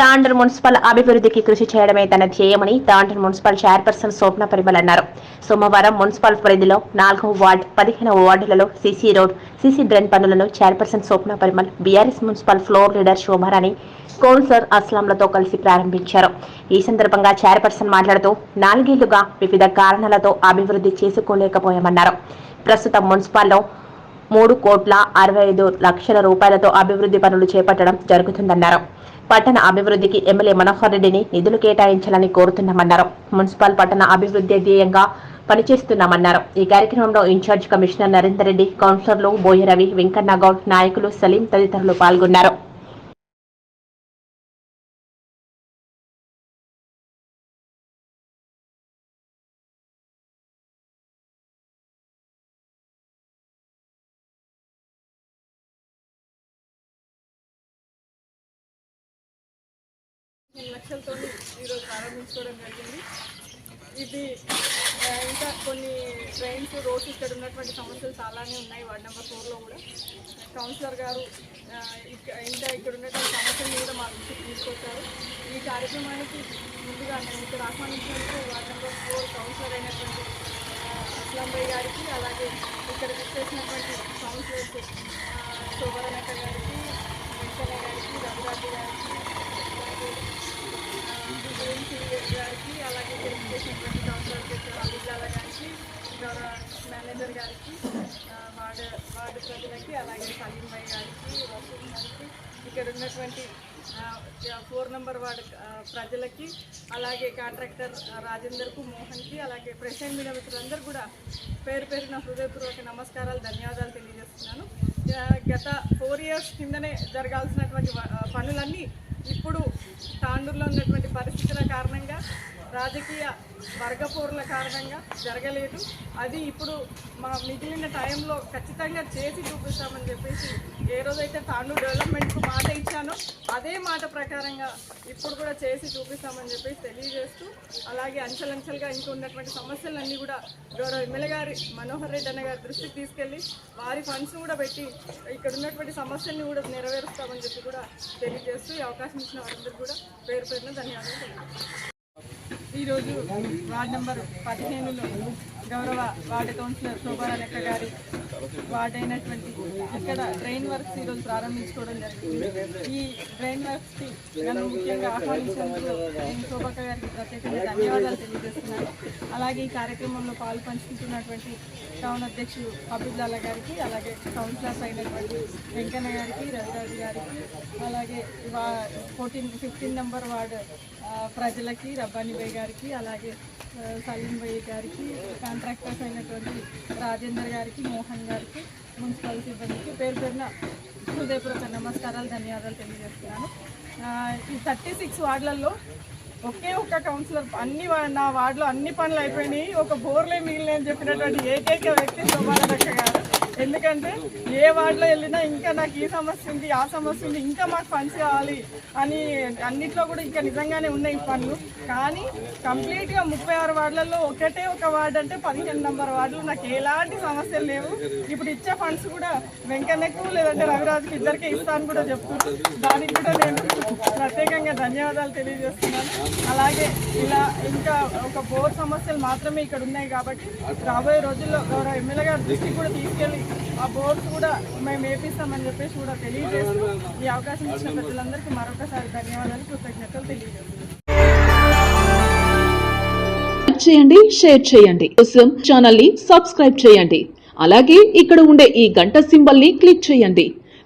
Tandur municipal అభివృద్ధికి కృషి చేయడమే తన ధ్యేయమని తాండూరు మున్సిపల్ చైర్పర్సన్ స్వప్న పరిమల్ అన్నారు సోమవారం మున్సిపల్ పరిధిలో నాలుగో వార్డు పదిహేనవ వార్డులలో సీసీ రోడ్ సీసీ డ్రైన్ పనులను chairperson Swapna Parimal BRS municipal floor leader Shobharani councillor అస్లాంలతో కలిసి ప్రారంభించారు. ఈ సందర్భంగా చైర్పర్సన్ మాట్లాడుతూ నాలుగేళ్ళుగా వివిధ కారణాలతో అభివృద్ధి చేసుకోలేకపోయామన్నారు. ప్రస్తుతం మున్సిపాల్లో మూడు కోట్ల అరవై ఐదు లక్షల రూపాయలతో అభివృద్ధి పనులు చేపట్టడం జరుగుతుందన్నారు. పట్టణ అభివృద్ధికి ఎమ్మెల్యే మనోహర్ రెడ్డిని నిధులు కేటాయించాలని కోరుతున్నామన్నారు. మున్సిపల్ పట్టణ అభివృద్ధి ధ్యేయంగా పనిచేస్తున్నామన్నారు. ఈ కార్యక్రమంలో ఇన్ఛార్జ్ కమిషనర్ నరేందర్ రెడ్డి కౌన్సిలర్లు బోయరవి వెంకన్న గౌడ్ నాయకులు సలీం తదితరులు పాల్గొన్నారు. లక్షలతో ఈరోజు ప్రారంభించుకోవడం జరిగింది. ఇది ఇంకా కొన్ని ట్రైన్స్ రోడ్స్ ఇక్కడ ఉన్నటువంటి సమస్యలు చాలానే ఉన్నాయి వార్డ్ నెంబర్ ఫోర్లో కూడా. కౌన్సిలర్ గారు ఇంకా ఇక్కడ ఉన్నటువంటి సమస్యలను కూడా మా దృష్టికి తీసుకొచ్చారు. ఈ కార్యక్రమానికి ముందుగా నేను ఇక్కడ ఆహ్వానించినందుకు వార్డ్ నెంబర్ ఫోర్ కౌన్సిలర్ అయినటువంటి ఆ, గారికి అలాగే ఇక్కడ చేసినటువంటి కౌన్సిలర్స్ శోభరణక్క గారికి వెంకయ్య గారికి రఘురాజు గారికి అలాగే గారికి అలాగే చేసినటువంటి కౌన్సిలర్ అభిజాల గారికి గౌరవ మేనేజర్ గారికి వార్డు వార్డు ప్రజలకి అలాగే సలీం భాయ్ గారికి వసూల్ గారికి ఇక్కడ ఉన్నటువంటి ఫోర్ నెంబర్ వార్డు ప్రజలకి అలాగే కాంట్రాక్టర్ రాజేందర్కు మోహన్కి అలాగే ప్రెసిడెంట్ మీడియా మిత్రులందరూ కూడా పేరు పేరున హృదయపూర్వక నమస్కారాలు ధన్యవాదాలు తెలియజేస్తున్నాను. గత ఫోర్ ఇయర్స్ కిందనే జరగాల్సినటువంటి పనులన్నీ ఇప్పుడు తాండూరులో ఉన్నటువంటి పరిస్థితుల కారణంగా రాజకీయ వర్గపోరుల కారణంగా జరగలేదు. అది ఇప్పుడు మా మిగిలిన టైంలో ఖచ్చితంగా చేసి చూపిస్తామని చెప్పేసి ఏ రోజైతే తాను డెవలప్మెంట్కు మాట ఇచ్చానో అదే మాట ప్రకారంగా ఇప్పుడు కూడా చేసి చూపిస్తామని చెప్పేసి తెలియజేస్తూ అలాగే అంచెలంచెలుగా ఇంకా ఉన్నటువంటి సమస్యలన్నీ కూడా గౌరవ ఎమ్మెల్యే గారి మనోహర్ రెడ్డి అన్న గారి దృష్టికి తీసుకెళ్ళి వారి ఫండ్స్ కూడా పెట్టి ఇక్కడ ఉన్నటువంటి సమస్యల్ని కూడా నెరవేరుస్తామని చెప్పి కూడా తెలియజేస్తూ ఈ అవకాశం ఇచ్చిన వారందరూ కూడా పేరు పేరున ధన్యవాదాలు. ఈరోజు వార్డ్ నెంబర్ పదిహేనులో గౌరవ వార్డు కౌన్సిలర్ శోభారాలెక్క గారి వార్డు అయినటువంటి ఇక్కడ డ్రైన్ వర్క్స్ ఈరోజు ప్రారంభించుకోవడం జరిగింది. ఈ డ్రైన్ వర్క్స్కి నన్ను ముఖ్యంగా ఆహ్వానించినందుకు నేను శోభక్క గారికి ప్రత్యేకంగా ధన్యవాదాలు తెలియజేస్తున్నాను. అలాగే ఈ కార్యక్రమంలో పాలు పంచుకుంటున్నటువంటి టౌన్ అధ్యక్షుడు అబ్దుల్లా గారికి అలాగే కౌన్సిలర్స్ అయినటువంటి వెంకన్న గారికి రవిరాజు గారికి అలాగే వా ఫోర్టీన్ ఫిఫ్టీన్ నెంబర్ వార్డు ప్రజలకి రబ్బానీ గారికి గారికి అలాగే ఆ, సలీం గారికి కాంట్రాక్టర్స్ అయినటువంటి రాజేందర్ గారికి మోహన్ గారికి మున్సిపల్ సిబ్బందికి పేరు పేరున హృదయపూర్వక నమస్కారాలు ధన్యవాదాలు తెలియజేస్తున్నాను. ఈ థర్టీ సిక్స్ వార్డులలో ఒకే ఒక్క కౌన్సిలర్ అన్ని నా వార్డులో అన్ని పనులు అయిపోయినాయి. ఒక బోర్లే మిగిలిన అని చెప్పినటువంటి ఏకైక వ్యక్తి శోభారదక్క గారు. ఎందుకంటే ఏ వార్డులో వెళ్ళినా ఇంకా నాకు ఈ సమస్య ఉంది ఆ సమస్య ఉంది ఇంకా మాకు ఫండ్స్ కావాలి అని అన్నిట్లో కూడా ఇంకా నిజంగానే ఉన్నాయి పనులు. కానీ కంప్లీట్గా ముప్పై ఆరు వార్డులలో ఒకటే ఒక వార్డు అంటే పదిహేను నెంబర్ వార్డులు. నాకు ఎలాంటి సమస్యలు లేవు. ఇప్పుడు ఇచ్చే ఫండ్స్ కూడా వెంకన్నకు లేదంటే రవిరాజుకి ఇద్దరికి ఇస్తాను కూడా చెప్తున్నాను దానికి కూడా నేను ప్రత్యేకంగా ధన్యవాదాలు తెలియజేస్తున్నాను. అలాగే ఇలా ఇంకా ఒక బోర్ సమస్యలు మాత్రమే ఇక్కడ ఉన్నాయి కాబట్టి రాబోయే రోజుల్లో గౌరవ ఎమ్మెల్యే గారి దృష్టికి కూడా తీసుకెళ్ళి ఆ బోర్డ్స్ కూడా మేము వేపిస్తామని చెప్పేసి కూడా తెలియజేస్తూ ఈ అవకాశం ఇచ్చిన ప్రజలందరికీ మరొకసారి ధన్యవాదాలు కృతజ్ఞతలు తెలియజేస్తున్నాను. చేయండి షేర్ చేయండి. కోసం ఛానల్ని సబ్స్క్రైబ్ చేయండి. అలాగే ఇక్కడ ఉండే ఈ గంట సింబల్ని క్లిక్ చేయండి.